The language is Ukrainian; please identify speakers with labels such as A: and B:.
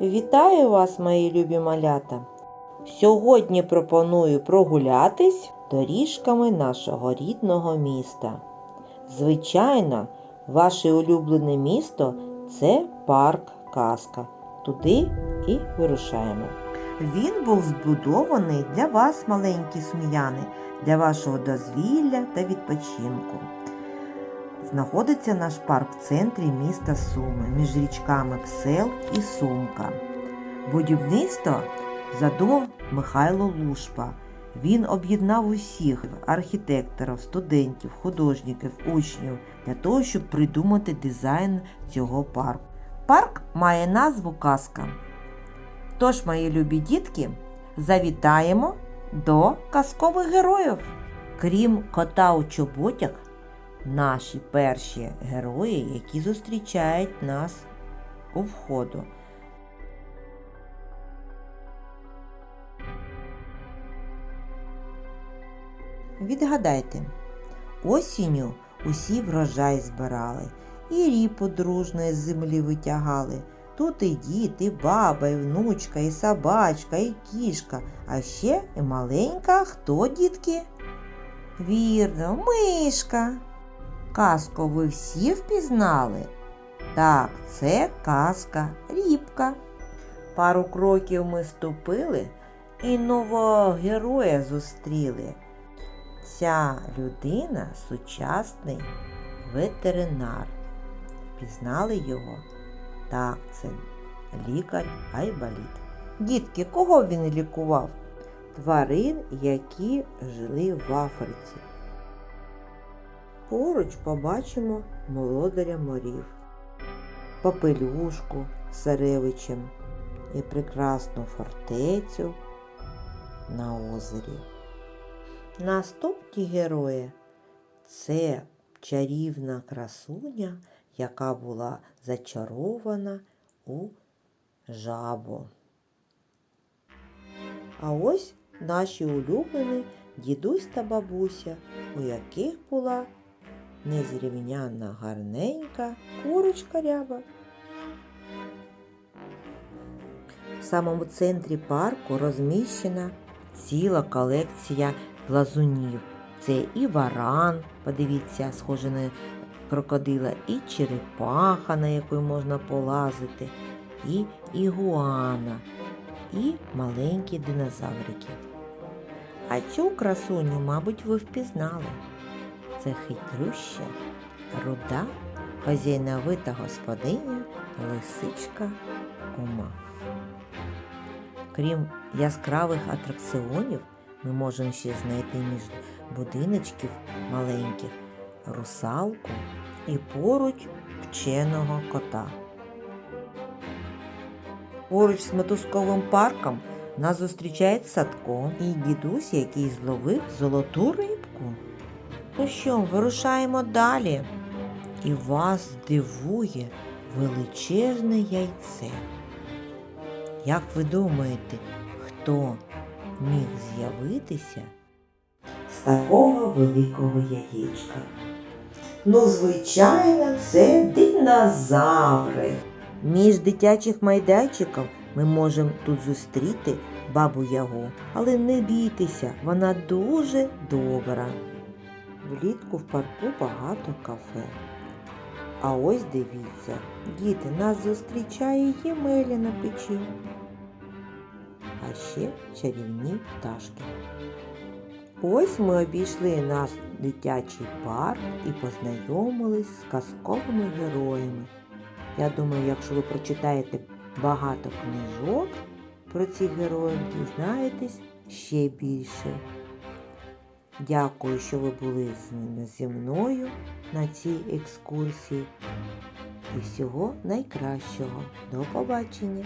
A: Вітаю вас, мої любі малята! Сьогодні пропоную прогулятись доріжками нашого рідного міста. Звичайно, ваше улюблене місто це парк Казка. Туди і вирушаємо. Він був збудований для вас, маленькі сміяни, для вашого дозвілля та відпочинку. Знаходиться наш парк в центрі міста Суми між річками Псел і Сумка. Будівництво задумав Михайло Лушпа. Він об'єднав усіх архітекторів, студентів, художників, учнів для того, щоб придумати дизайн цього парку. Парк має назву Казка. Тож, мої любі дітки, завітаємо до казкових героїв. Крім кота у чоботях, наші перші герої, які зустрічають нас у входу. Відгадайте, осінню усі врожай збирали, і ріпу дружно з землі витягали. Тут і дід, і баба, і внучка, і собачка, і кішка, а ще і маленька хто, дітки? Вірно, мишка. Казку ви всі впізнали? Так, це казка Рібка. Пару кроків ми ступили і нового героя зустріли. Ця людина сучасний ветеринар. Впізнали його? Так, це лікар Айболіт. Дітки, кого він лікував? Тварин, які жили в Африці. Поруч побачимо молодаря морів, попелюшку з царевичем і прекрасну фортецю на озері. Наступні герої це чарівна красуня, яка була зачарована у жабу. А ось наші улюблені дідусь та бабуся, у яких була незрівняна гарненька курочка ряба. В самому центрі парку розміщена ціла колекція плазунів. Це і варан, подивіться, схоже на крокодила, і черепаха, на яку можна полазити, і ігуана, і маленькі динозаврики. А цю красуню, мабуть, ви впізнали. Це хитрюща, руда, хазяйновита господиня, лисичка Кума. Крім яскравих атракціонів, ми можемо ще знайти між будиночків маленьких русалку і поруч вченого кота. Поруч з мотузковим парком нас зустрічає садко і дідусь, який зловив золоту рибку. Ну що, вирушаємо далі. І вас здивує величезне яйце. Як ви думаєте, хто міг з'явитися з такого великого яєчка? Ну, звичайно, це динозаври. Між дитячих майданчиків ми можемо тут зустріти бабу Ягу, але не бійтеся, вона дуже добра. Влітку в парку багато кафе. А ось дивіться, діти, нас зустрічає Ємеля на печі. А ще чарівні пташки. Ось ми обійшли наш дитячий парк і познайомились з казковими героями. Я думаю, якщо ви прочитаєте багато книжок про цих героїв, дізнаєтесь ще більше. Дякую, що ви були зі мною на цій екскурсії. І всього найкращого. До побачення!